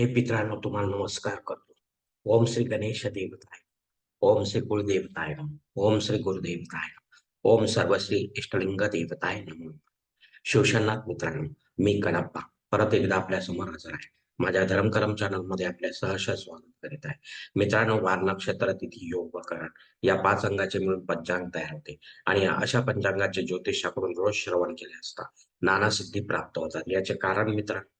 हे मित्रांनो तुम्हाला नमस्कार करतो. ओम श्री गणेश देवताय. ओम श्री कुलदेवताय. ओम श्री गुरुदेवताय. ओम ओम सर्वश्री इष्टलिंग देवताय नमो शिवशनाथ मित्रांनो मी कणप्पा परत एकदा आपल्यासमोर हजर आहे. माझ्या धर्मकरम चॅनलमध्ये आपल्या सहर्ष स्वागत करीत आहे. मित्रांनो वार नक्षत्र तिथी योग व करण या पाच अंगाचे मिळून पंचांग तयार होते आणि अशा पंचांगाचे ज्योतिषाकडून रोज श्रवण केले असता नाना सिद्धी प्राप्त होतात. याचे कारण मित्रांनो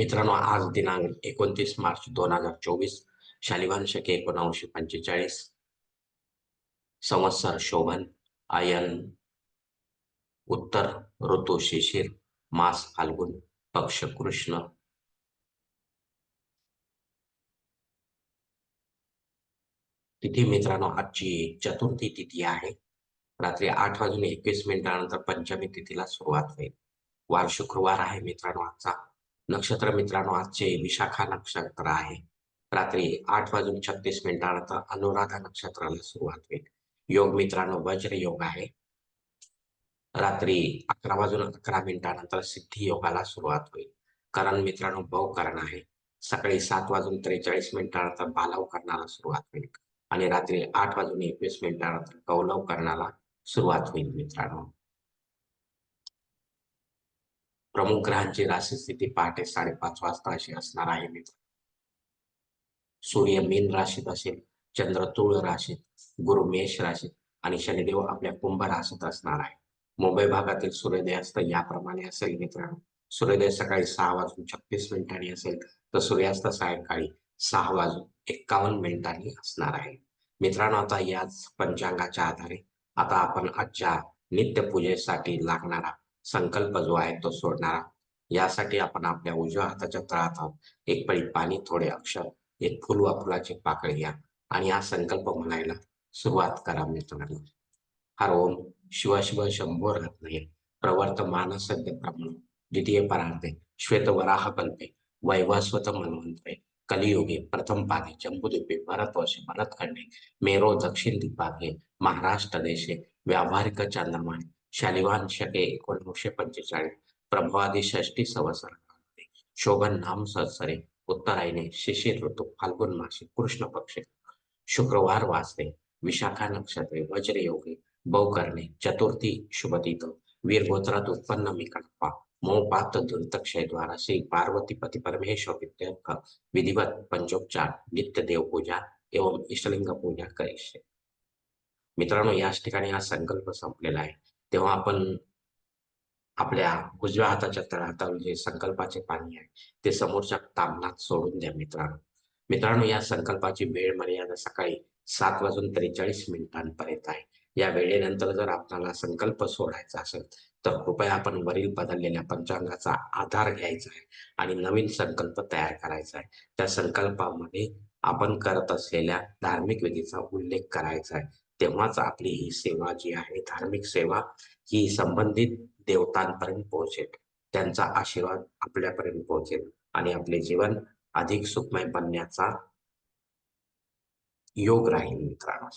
मित्रांनो आज दिनांक एकोणतीस मार्च दोन हजार चोवीस शालिवान शके पंचेचाळीस संवत्सर शोभन आयन उत्तर ऋतू शिशिर मास फाल्गुन पक्ष कृष्ण तिथी मित्रांनो आजची चतुर्थी तिथी आहे. रात्री आठ वाजून एकवीस मिनिटानंतर पंचमी तिथीला सुरुवात होईल. वार शुक्रवार आहे मित्रांनो आजचा. नक्षत्र मित्रांनो आजचे विशाखा नक्षत्र आहे. रात्री आठ वाजून छत्तीस मिनिटानंतर अनुराधा नक्षत्राला सुरुवात होईल. योग मित्रांनो वज्र योग आहे. रात्री अकरा वाजून अकरा मिनिटानंतर सिद्धी योगाला सुरुवात होईल. करण मित्रांनो बहुकरण करण आहे. सकाळी सात वाजून त्रेचाळीस मिनिटानंतर बालव करणाला सुरुवात होईल. आणि रात्री आठ वाजून एकवीस मिनिटानंतर कौलव करणाला सुरुवात होईल मित्रांनो. प्रमुख ग्रहांची राशी स्थिती पहाटे साडेपाच वाजता अशी असणार आहे मित्र. सूर्य मीन राशीत असेल चंद्र तुळ राशीत गुरु मेष राशीत आणि शनिदेव आपल्या कुंभ राशीत असणार आहे. मुंबई भागातील सूर्योदयास्त याप्रमाणे असेल मित्रांनो सूर्योदय सकाळी सहा वाजून छत्तीस मिनिटांनी असेल तर सूर्यास्त सायंकाळी सहा वाजून एक्कावन्न मिनिटांनी असणार आहे. मित्रांनो आता याच पंचांगाच्या आधारे आता आपण आजच्या नित्यपूजेसाठी लागणारा संकल्प जो आहे तो सोडणारा. यासाठी आपण आपल्या उजव्या हाताच्या तळात एक पळी पाणी थोडे अक्षर एक फुल वा फुलाची पाकळी घ्या. आणि हा संकल्प म्हणायला सुरुवात करा मित्रांनो. हर ओम शिव शिव शंभो रत्नये. प्रवर्तमान सद्य प्रमाण. द्वितीय परार्थे श्वेत वराह कल्पे. वैवस्वत मन्वंतरे कलियुगे प्रथम पादे. जम्बुद्वीपे भरतवर्षे भरतखंडे मेरो दक्षिण दिग्भागे महाराष्ट्र देशे. व्यावहारिक चांद्रमाने. शालिवान शके एकोणीसशे पंचेचाळीस. प्रभावादी षष्टी संवत्सर शोभन नाम संवत्सरे उत्तरायणे शिशिर ऋतू फाल्गुन मासे कृष्ण पक्ष. शुक्रवार वासरे विशाखा नक्षत्रे वज्र योगे बहुकर्णे चतुर्थी शुभतीत वीरगोत्रात उत्पन्न मी मोपात दुर्तक्षय द्वारा श्री पार्वती पती परमेश्वर विद्यर्थ विधिवत पंचोपचार नित्य देव पूजा एवं इष्टलिंग पूजा करीशे मित्रांनो याच ठिकाणी हा संकल्प संपलेला आहे. तेव्हा आपण आपल्या उजव्या हाताच्या तळहातावर जे संकल्पाचे पाणी आहे ते समोरच्या तामनात सोडून द्या मित्रांनो. मित्रांनो या संकल्पाची वेळ मर्यादा सकाळी सात वाजून त्रेचाळीस मिनिटांपर्यंत आहे. या वेळेनंतर जर आपल्याला संकल्प सोडायचा असेल तर कृपया आपण वरील बदललेल्या पंचांगाचा आधार घ्यायचा आहे आणि नवीन संकल्प तयार करायचा आहे. त्या संकल्पामध्ये आपण करत असलेल्या धार्मिक विधीचा उल्लेख करायचा आहे. तेव्हाच आपली ही सेवा जी आहे धार्मिक सेवा ही संबंधित देवतांपर्यंत पोहोचेल. त्यांचा आशीर्वाद आपल्यापर्यंत पोहोचेल आणि आपले जीवन अधिक सुखमय बनण्याचा योग राहील मित्रांनो.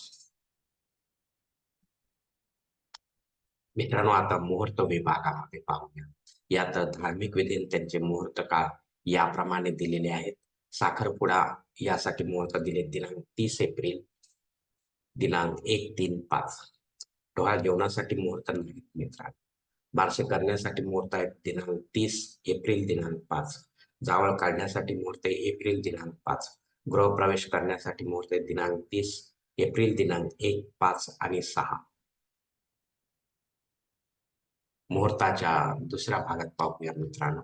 मित्रांनो आता मुहूर्त विभागामध्ये पाहूया. यात धार्मिक विधी त्यांचे मुहूर्त काळ याप्रमाणे दिलेले आहेत. साखरपुडा यासाठी मुहूर्त दिले दिनांक तीस एप्रिल. दिनांक एक तीन पाच. डोहाळ जेवणासाठी मुहूर्त नाहीत मित्रांनो. बारसे करण्यासाठी मुहूर्त आहेत दिनांक तीस एप्रिल दिनांक पाच. जावळ काढण्यासाठी मुहूर्त एप्रिल दिनांक पाच. गृहप्रवेश करण्यासाठी मुहूर्त आहे दिनांक तीस एप्रिल दिनांक एक पाच आणि सहा. मुहूर्ताच्या दुसऱ्या भागात पाहूया मित्रांनो.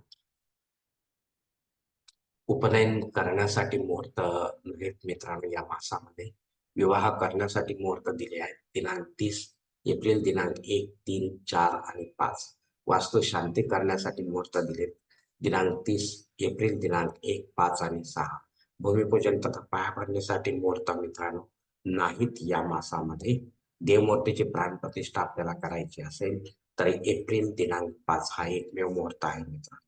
उपनयन करण्यासाठी मुहूर्त नाहीत मित्रांनो या मासामध्ये. विवाह करण्यासाठी मुहूर्त दिले आहेत. दिनांक तीस एप्रिल दिनांक एक तीन चार आणि पाच. वास्तू शांती करण्यासाठी मुहूर्त दिले दिनांक तीस एप्रिल दिनांक एक पाच आणि सहा. भूमिपूजन तथा पाया पायाभरणीसाठी मुहूर्त मित्रांनो. नाहीत या मासामध्ये. देवमूर्तीची प्राणप्रतिष्ठा आपल्याला करायची असेल तर एप्रिल दिनांक पाच हा एकमेव मुहूर्त आहे मित्रांनो.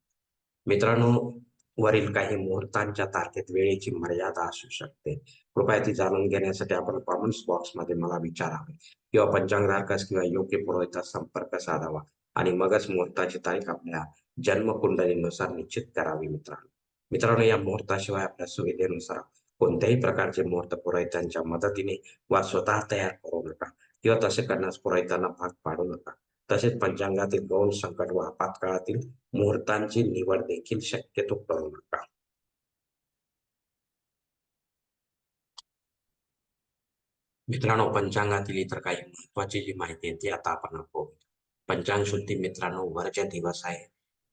मित्रांनो वरील काही मुहूर्तांच्या तारखेत वेळेची मर्यादा असू शकते. कृपया ती जाणून घेण्यासाठी आपण कॉमेंट्स बॉक्समध्ये मला विचारावे. किंवा पंचांगधारकास किंवा योग्य पुरोहितास संपर्क साधावा. आणि मगच मुहूर्ताची तारीख आपल्या जन्मकुंडलीनुसार निश्चित करावी मित्रांनो. मित्रांनो या मुहूर्ताशिवाय आपल्या सुविधेनुसार कोणत्याही प्रकारचे मुहूर्त पुरोहितांच्या मदतीने वा स्वतः तयार करू नका. किंवा तसे करण्यास पुरोहितांना भाग पाडू नका. तसेच पंचांगातील गौण संकट व आपत्काळातील मुहूर्तांची निवड देखील शक्यतो करू नका. मित्रांनो पंचांगातील इतर काही महत्वाची जी माहिती आहे ती आता आपण बघू पंचांग शुद्धी मित्रांनो वरचे दिवस आहे.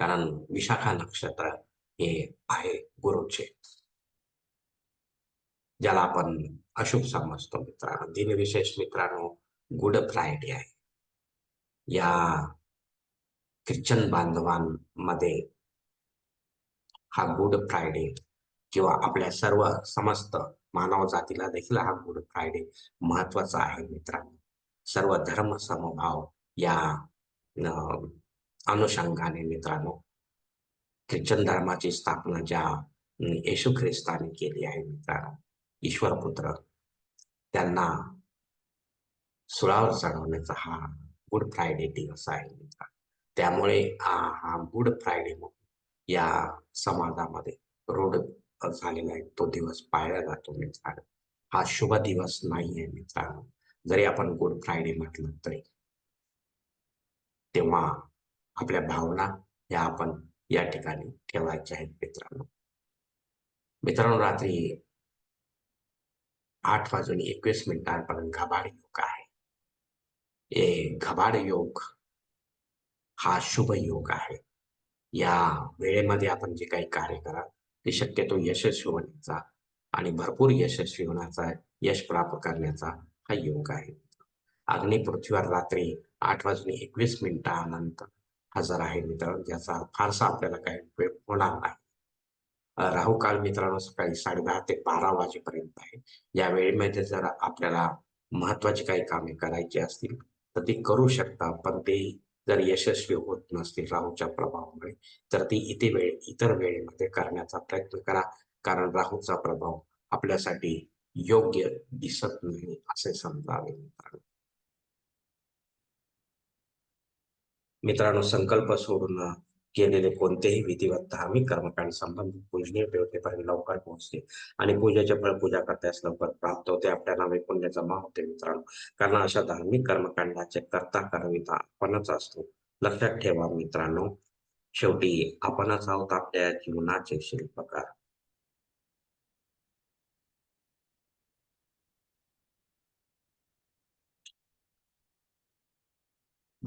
कारण विशाखा नक्षत्र हे आहे गुरुचे ज्याला आपण अशुभ समजतो मित्रांनो. दिनविशेष मित्रांनो गुड फ्रायडे आहे. या ख्रिश्चन बांधवांमध्ये हा गुड फ्रायडे किंवा आपल्या सर्व समस्त मानव जातीला देखील हा गुड फ्रायडे महत्त्वाचा आहे मित्रांनो. सर्व धर्म समभाव या अनुषंगाने मित्रांनो ख्रिश्चन धर्माची स्थापना ज्या येशू ख्रिस्ताने केली आहे मित्रांनो ईश्वर पुत्र त्यांना सुळावर चढवण्याचा हा गुड फ्रायडे दिवस आहे त्यामुळे हा गुड फ्रायडे या समाजामध्ये रोड झालेला आहे. तो दिवस पाळला जातो मित्रांनो. हा शुभ दिवस नाही आहे मित्रांनो. जरी आपण गुड फ्रायडे म्हटलं तरी. तेव्हा आपल्या भावना या आपण या ठिकाणी ठेवायच्या आहेत मित्रांनो. मित्रांनो रात्री आठ वाजून एकवीस मिनिटांपर्यंत घबाड लोक आहे हे घबाड योग हा शुभ योग आहे. या वेळेमध्ये आपण जे काही कार्य करा ते शक्यतो यशस्वी होण्याचा आणि भरपूर यशस्वी होण्याचा यश प्राप्त करण्याचा हा योग आहे. अग्नी पृथ्वीवर रात्री आठ वाजून एकवीस मिनिटानंतर हजर आहे मित्र ज्याचा फारसा आपल्याला काही उपयोग होणार नाही. राहू काल मित्रांनो सकाळी साडेदहा ते बारा वाजेपर्यंत आहे. या वेळेमध्ये जर आपल्याला महत्वाची काही कामे करायची असतील तर ती करू शकता पण ते जर यशस्वी होत नसतील राहूच्या प्रभावामुळे तर ती इथे वेळ इतर वेळेमध्ये करण्याचा प्रयत्न करा. कारण राहूचा प्रभाव आपल्यासाठी योग्य दिसत नाही असे समजावे मित्रांनो. मित्रांनो संकल्प सोडून केलेले कोणतेही विधिवत धार्मिक कर्मकांड संबंधित पूजनीय देवतेपर्यंत लवकर पोहोचते आणि पूजेचे फळ पूजा करतास लवकर प्राप्त होते. आपल्या नावे पुण्य जमा होते मित्रांनो कारण अशा धार्मिक कर्मकांडाचे करता करविता आपणच असतो. लक्षात ठेवा मित्रांनो शेवटी आपणच आहोत आपल्या जीवनाचे शिल्पकार.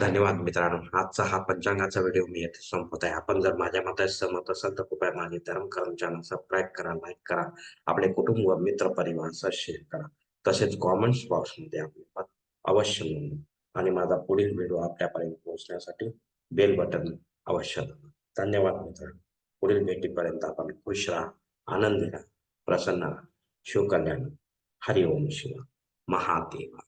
धन्यवाद मित्रांनो. आजचा हा पंचांगाचा व्हिडिओ मी येथे संपत आहे. आपण जर माझ्या मतात सहमत असाल तर कृपया माझे धर्म कर्म चॅनल सबस्क्राईब करा लाईक करा. आपले कुटुंब व मित्र परिवार शेअर करा. तसेच कॉमेंट्स बॉक्समध्ये आपले मत अवश्य नोंदवा आणि माझा पुढील व्हिडिओ आपल्यापर्यंत पोहोचण्यासाठी बेल बटन अवश्य दाबा. धन्यवाद मित्रांनो. पुढील भेटीपर्यंत आपण खुश राहा आनंदी राहा प्रसन्न राहा. शिवकल्याण हरिओम शिवा महादेवा.